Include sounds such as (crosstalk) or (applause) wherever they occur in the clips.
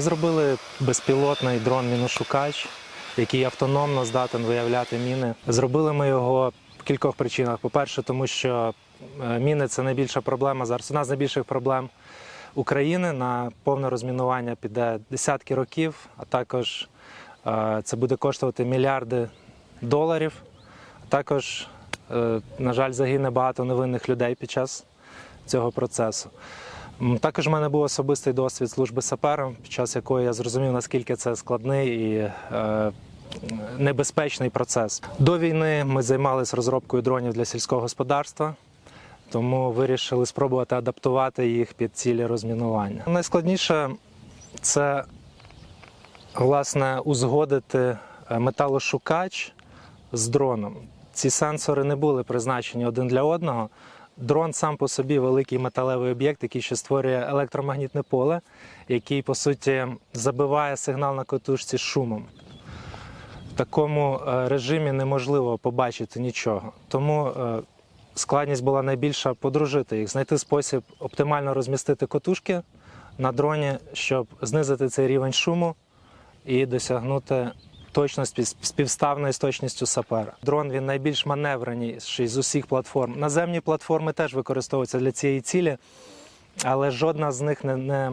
Зробили безпілотний дрон-міношукач, який автономно здатен виявляти міни. Зробили ми його в кількох причинах. По-перше, тому що е, міни це найбільша проблема зараз. Одна з найбільших проблем України на повне розмінування піде десятки років, а також е, це буде коштувати мільярди доларів. Також, е, на жаль, загине багато невинних людей під час цього процесу. Також в мене був особистий досвід служби сапером, під час якої я зрозумів, наскільки це складний і е, небезпечний процес. До війни ми займалися розробкою дронів для сільського господарства, тому вирішили спробувати адаптувати їх під цілі розмінування. Найскладніше це власне узгодити е, металошукач з дроном. Ці сенсори не були призначені один для одного. Дрон сам по собі великий металевий об'єкт, який ще створює електромагнітне поле, який по суті забиває сигнал на котушці шумом. В такому е, режимі неможливо побачити нічого. Тому е, складність була найбільша подружити їх, знайти спосіб оптимально розмістити котушки на дроні, щоб знизити цей рівень шуму і досягнути точності співставної з точністю сапера. Дрон він найбільш маневреніший з усіх платформ. Наземні платформи теж використовуються для цієї цілі, але жодна з них не, не,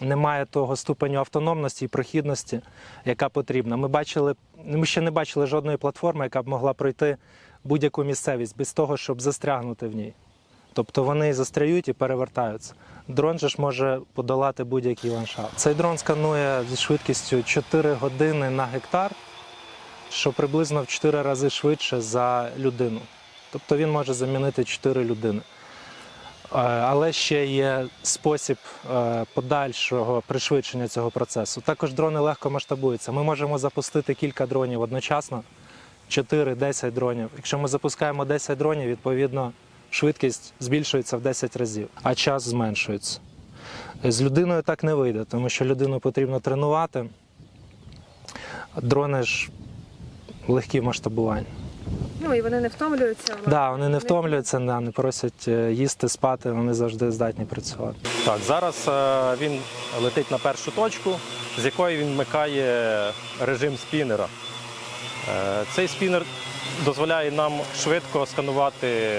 не має того ступеню автономності і прохідності, яка потрібна. Ми бачили, ми ще не бачили жодної платформи, яка б могла пройти будь-яку місцевість без того, щоб застрягнути в ній. Тобто вони застряють і перевертаються. Дрон же ж може подолати будь-який ландшафт. Цей дрон сканує зі швидкістю 4 години на гектар, що приблизно в 4 рази швидше за людину. Тобто він може замінити 4 людини. Е, Але ще є спосіб е, подальшого пришвидшення цього процесу. Також дрони легко масштабуються. Ми можемо запустити кілька дронів одночасно, 4-10 дронів. Якщо ми запускаємо 10 дронів, відповідно швидкість збільшується в 10 разів, а час зменшується. З людиною так не вийде, тому що людину потрібно тренувати. Дрони ж легкі в масштабуванні. Ну і вони не втомлюються. Так, да, вони не втомлюються, да, не просять е, їсти, спати, вони завжди здатні працювати. Так, зараз е, він летить на першу точку, з якої він вмикає режим спінера. Е, Цей спінер дозволяє нам швидко сканувати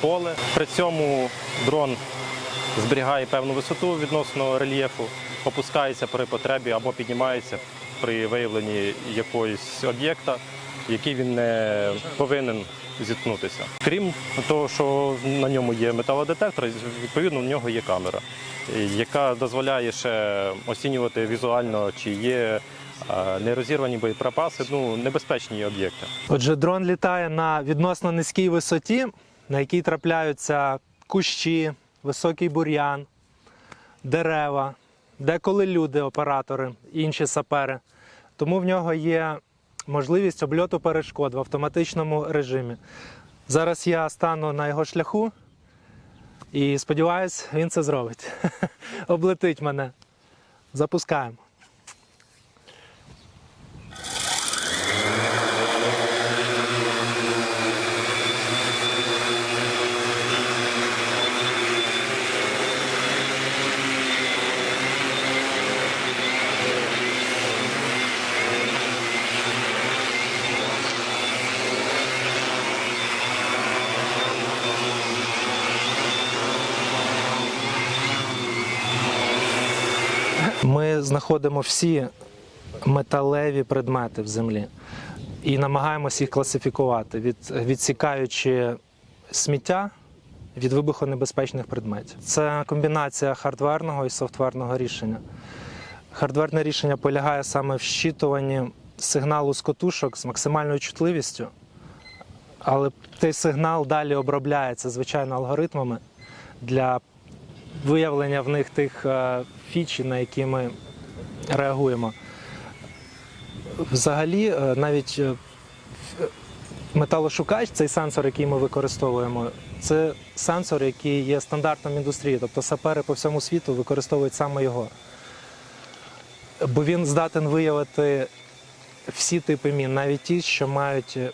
поле. При цьому дрон зберігає певну висоту відносно рельєфу, опускається при потребі або піднімається при виявленні якогось об'єкта, який він не повинен зіткнутися. Крім того, що на ньому є металодетектор, відповідно в нього є камера, яка дозволяє ще оцінювати візуально, чи є нерозірвані боєприпаси, ну небезпечні об'єкти. Отже, дрон літає на відносно низькій висоті, на якій трапляються кущі, високий бур'ян, дерева, деколи люди, оператори, інші сапери. Тому в нього є можливість обльоту перешкод в автоматичному режимі. Зараз я стану на його шляху і сподіваюсь, він це зробить. (laughs) Облетить мене. Запускаємо. Ми знаходимо всі металеві предмети в землі і намагаємося їх класифікувати, від, відсікаючи сміття від вибухонебезпечних предметів. Це комбінація хардверного і софтверного рішення. Хардверне рішення полягає саме в щитуванні сигналу з котушок з максимальною чутливістю, але цей сигнал далі обробляється звичайно алгоритмами для виявлення в них тих е, фіч, на які ми реагуємо. Взагалі, е, навіть е, металошукач, цей сенсор, який ми використовуємо, це сенсор, який є стандартом індустрії. Тобто сапери по всьому світу використовують саме його. Бо він здатен виявити всі типи мін, навіть ті, що мають е,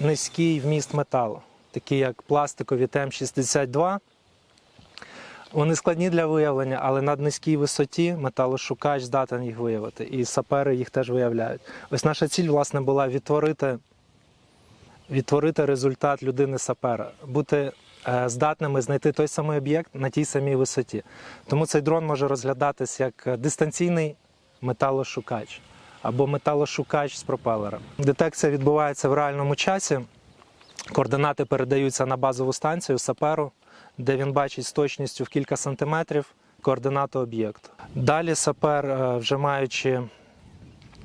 низький вміст металу, такі як пластикові ТМ-62, Вони складні для виявлення, але на низькій висоті металошукач здатен їх виявити. І сапери їх теж виявляють. Ось наша ціль, власне, була відтворити, відтворити результат людини сапера, бути е, здатними знайти той самий об'єкт на тій самій висоті. Тому цей дрон може розглядатись як е, дистанційний металошукач або металошукач з пропелером. Детекція відбувається в реальному часі. Координати передаються на базову станцію саперу, де він бачить з точністю в кілька сантиметрів координату об'єкту. Далі сапер, е, вже маючи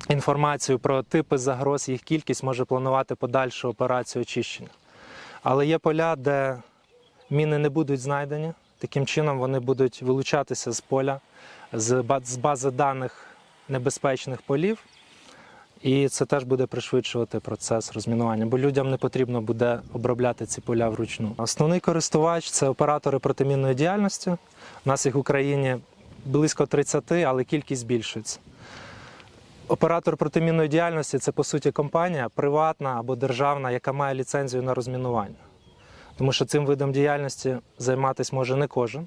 інформацію про типи загроз, їх кількість, може планувати подальшу операцію очищення. Але є поля, де міни не будуть знайдені. Таким чином вони будуть вилучатися з поля, з бази даних небезпечних полів. І це теж буде пришвидшувати процес розмінування, бо людям не потрібно буде обробляти ці поля вручну. Основний користувач це оператори протимінної діяльності. У нас їх в Україні близько 30, але кількість збільшується. Оператор протимінної діяльності це по суті компанія приватна або державна, яка має ліцензію на розмінування. Тому що цим видом діяльності займатися може не кожен,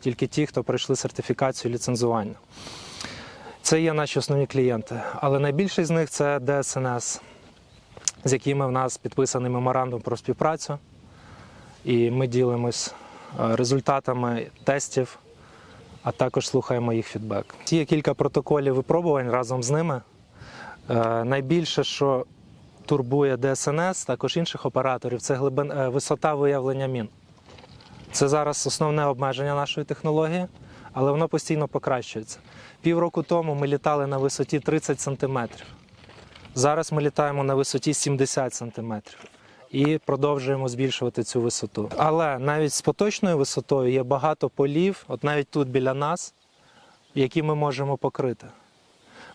тільки ті, хто пройшли сертифікацію ліцензування. Це є наші основні клієнти. Але найбільший з них це ДСНС, з якими в нас підписаний меморандум про співпрацю. І ми ділимось е, результатами тестів, а також слухаємо їх фідбек. Є кілька протоколів випробувань разом з ними. Е, Найбільше, що турбує ДСНС, також інших операторів, це глибин, е, висота виявлення мін. Це зараз основне обмеження нашої технології, але воно постійно покращується. Півроку тому ми літали на висоті 30 сантиметрів. Зараз ми літаємо на висоті 70 сантиметрів і продовжуємо збільшувати цю висоту. Але навіть з поточною висотою є багато полів, от навіть тут біля нас, які ми можемо покрити.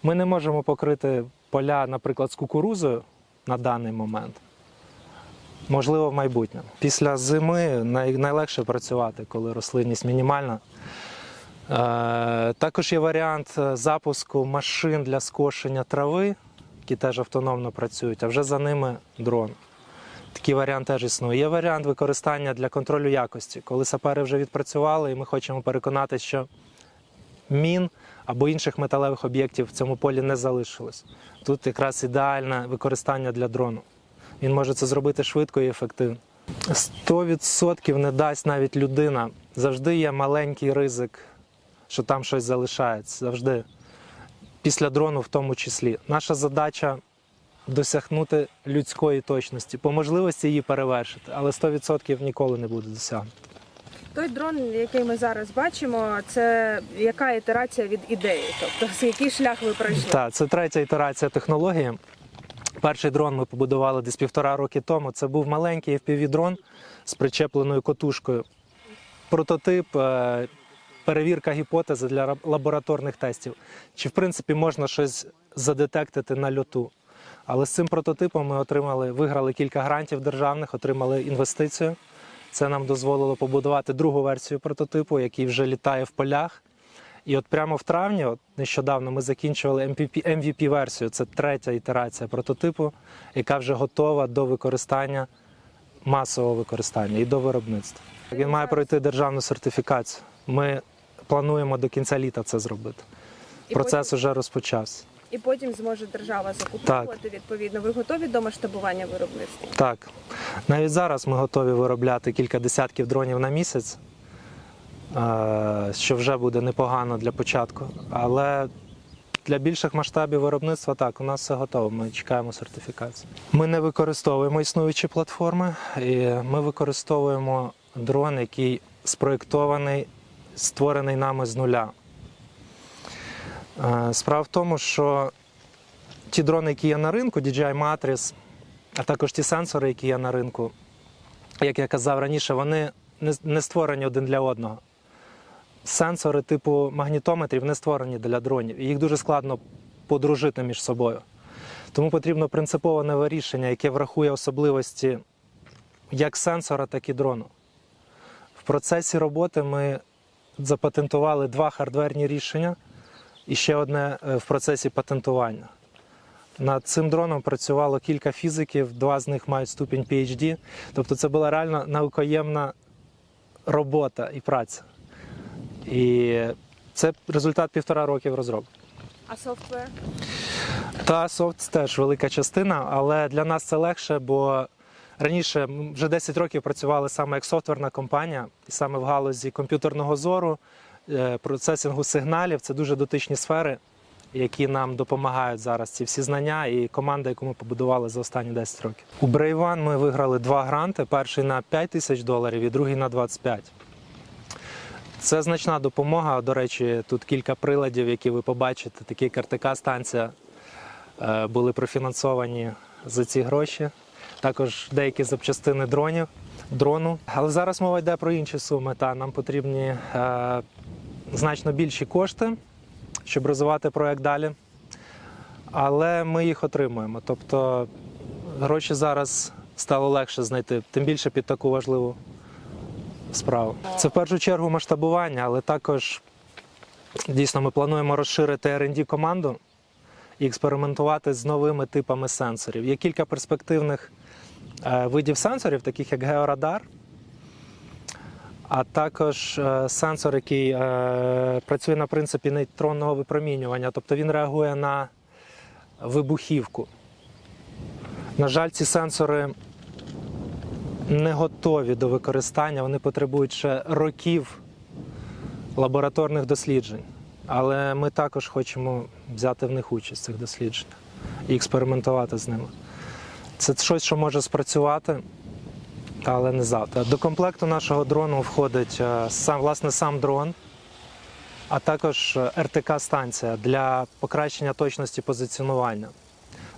Ми не можемо покрити поля, наприклад, з кукурузою на даний момент. Можливо, в майбутньому. Після зими най- найлегше працювати, коли рослинність мінімальна. Е, Також є варіант е, запуску машин для скошення трави, які теж автономно працюють, а вже за ними дрон. Такий варіант теж існує. Є варіант використання для контролю якості, коли сапери вже відпрацювали, і ми хочемо переконатися, що мін або інших металевих об'єктів в цьому полі не залишилось. Тут якраз ідеальне використання для дрону. Він може це зробити швидко і ефективно. 100% не дасть навіть людина. Завжди є маленький ризик, що там щось залишається. Завжди. Після дрону в тому числі. Наша задача досягнути людської точності, по можливості її перевершити, але 100% ніколи не буде досягнуто. Той дрон, який ми зараз бачимо, це яка ітерація від ідеї? Тобто, з який шлях ви пройшли? Так, це третя ітерація технології. Перший дрон ми побудували десь півтора роки тому. Це був маленький FPV-дрон з причепленою котушкою. Прототип, е, перевірка гіпотези для лабораторних тестів. Чи в принципі можна щось задетектити на льоту? Але з цим прототипом ми отримали, виграли кілька грантів державних, отримали інвестицію. Це нам дозволило побудувати другу версію прототипу, який вже літає в полях. І от прямо в травні, от нещодавно, ми закінчували MVP, MVP-версію. Це третя ітерація прототипу, яка вже готова до використання, масового використання і до виробництва. Він має пройти державну сертифікацію. Ми плануємо до кінця літа це зробити. І Процес потім, уже розпочався. і потім зможе держава закуповувати відповідно. Ви готові до масштабування виробництва? Так, навіть зараз ми готові виробляти кілька десятків дронів на місяць, е, що вже буде непогано для початку. Але для більших масштабів виробництва так, у нас все готово. Ми чекаємо сертифікацію. Ми не використовуємо існуючі платформи, і ми використовуємо дрон, який спроєктований, створений нами з нуля. Е, Справа в тому, що ті дрони, які є на ринку, DJI Matrix, а також ті сенсори, які є на ринку, як я казав раніше, вони не- створені один для одного. Сенсори типу магнітометрів не створені для дронів, і їх дуже складно подружити між собою. Тому потрібно принципове нове рішення, яке врахує особливості як сенсора, так і дрону. В процесі роботи ми запатентували два хардверні рішення і ще одне е, в процесі патентування. Над цим дроном працювало кілька фізиків, два з них мають ступінь PhD. Тобто це була реально наукоємна робота і праця. І це результат півтора років розробки. А софтвер? Та софт теж велика частина, але для нас це легше, бо раніше вже 10 років працювали саме як софтверна компанія, і саме в галузі комп'ютерного зору, е, процесингу сигналів. Це дуже дотичні сфери, які нам допомагають зараз. Ці всі знання і команда, яку ми побудували за останні 10 років. У One ми виграли два гранти: перший на 5 тисяч доларів і другий на 25. Це значна допомога. До речі, тут кілька приладів, які ви побачите, такі як РТК станція е, були профінансовані за ці гроші. Також деякі запчастини дронів, дрону. Але зараз мова йде про інші суми. Та нам потрібні е, значно більші кошти, щоб розвивати проект далі. Але ми їх отримуємо. Тобто гроші зараз стало легше знайти, тим більше під таку важливу справу. Це в першу чергу масштабування, але також дійсно ми плануємо розширити R&D команду і експериментувати з новими типами сенсорів. Є кілька перспективних видів сенсорів, таких як георадар, а також е, сенсор, який е, працює на принципі нейтронного випромінювання, тобто він реагує на вибухівку. На жаль, ці сенсори не готові до використання, вони потребують ще років лабораторних досліджень. Але ми також хочемо взяти в них участь в цих дослідженнях і експериментувати з ними. Це щось, що може спрацювати, але не завтра. До комплекту нашого дрону входить е, сам, власне, сам дрон, а також РТК-станція для покращення точності позиціонування.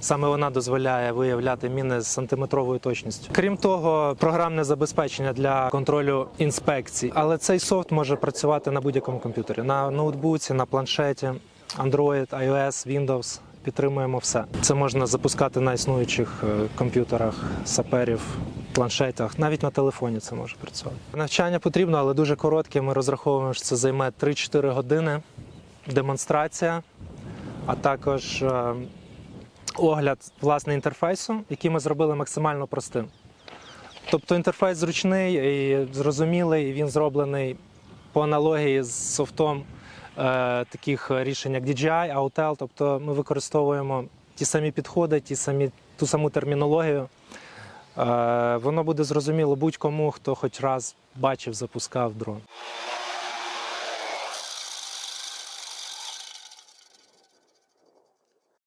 Саме вона дозволяє виявляти міни з сантиметровою точністю. Крім того, програмне забезпечення для контролю інспекцій. Але цей софт може працювати на будь-якому комп'ютері: на ноутбуці, на планшеті, Android, iOS, Windows. Підтримуємо все. Це можна запускати на існуючих е, комп'ютерах, саперів, планшетах, навіть на телефоні це може працювати. Навчання потрібно, але дуже коротке. Ми розраховуємо, що це займе 3-4 години. Демонстрація, а також е, огляд власне інтерфейсу, який ми зробили максимально простим. Тобто інтерфейс зручний і зрозумілий, він зроблений по аналогії з софтом таких рішень, як DJI, Autel. Тобто ми використовуємо ті самі підходи, ті самі, ту саму термінологію. Е, воно буде зрозуміло будь-кому, хто хоч раз бачив, запускав дрон.